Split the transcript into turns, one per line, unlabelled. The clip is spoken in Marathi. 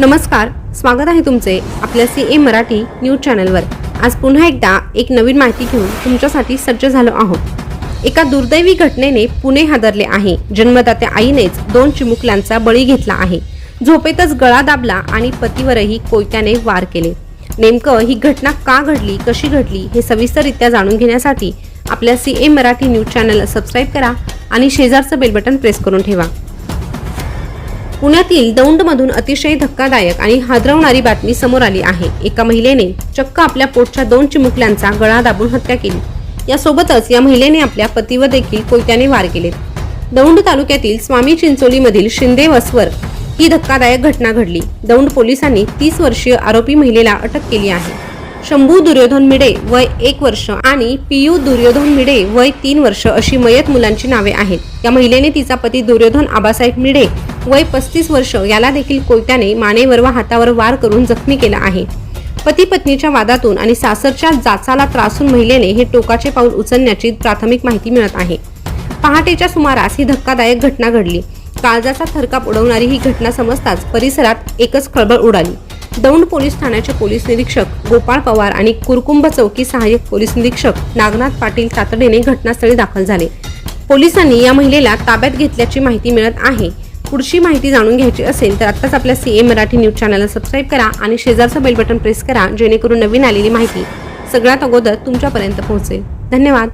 नमस्कार स्वागत आहे तुमचे आपल्या सी ए मराठी न्यूज चॅनलवर. आज पुन्हा एकदा एक नवीन माहिती घेऊन तुमच्यासाठी सज्ज झालो आहोत. एका दुर्दैवी घटनेने पुणे हादरले आहे. जन्मदात्या आईनेच दोन चिमुकल्यांचा बळी घेतला आहे. झोपेतच गळा दाबला आणि पतीवरही कोयत्याने वार केले. नेमकं ही घटना का घडली कशी घडली हे सविस्तररित्या जाणून घेण्यासाठी आपल्या सी ए मराठी न्यूज चॅनलला सबस्क्राईब करा आणि शेजारचं बेल बटन प्रेस करून ठेवा. पुण्यातील दौंडमधून अतिशय धक्कादायक आणि हादरवणारी बातमी समोर आली आहे. एका महिलेने चक्क आपल्या पोटच्या दोन चिमुकल्यांचा गळा दाबून हत्या केली. यासोबतच या महिलेने आपल्या पतीवर देखील कोयत्याने वार केले. दौंड तालुक्यातील स्वामी चिंचोलीमधील शिंदे वसवर ही धक्कादायक घटना घडली. दौंड पोलिसांनी तीस वर्षीय आरोपी महिलेला अटक केली आहे. शंभू दुर्योधन मिडे वय एक वर्ष आणि पियू दुर्योधन मिडे वय तीन वर्ष अशी मयत मुलांची नावे आहेत. या महिलेने तिचा पती दुर्योधन आबासाहेब मिडे वय पस्तीस वर्ष याला देखील कोयत्याने मानेवर व हातावर वार करून जखमी केला आहे. पती पत्नीच्या वादातून आणि सासरच्या जाचाला त्रासून महिलेने हे टोकाचे पाऊल उचलण्याची प्राथमिक माहिती मिळत आहे. पहाटेच्या सुमारास ही धक्कादायक घटना घडली. काळजाचा थरकाप उडवणारी ही घटना समजताच परिसरात एकच खळबळ उडाली. दौंड पोलीस ठाण्याचे पोलीस निरीक्षक गोपाळ पवार आणि कुरकुंभ चौकी सहाय्यक पोलीस निरीक्षक नागनाथ पाटील तातडीने घटनास्थळी दाखल झाले. पोलिसांनी या महिलेला ताब्यात घेतल्याची माहिती मिळत आहे. पुढची माहिती जाणून घ्यायची असेल तर आत्ताच आपल्या सी ए मराठी न्यूज चॅनलला सबस्क्राईब करा आणि शेजारचं बेल बटन प्रेस करा जेणेकरून नवीन आलेली माहिती सगळ्यात अगोदर तुमच्यापर्यंत पोहोचेल. धन्यवाद.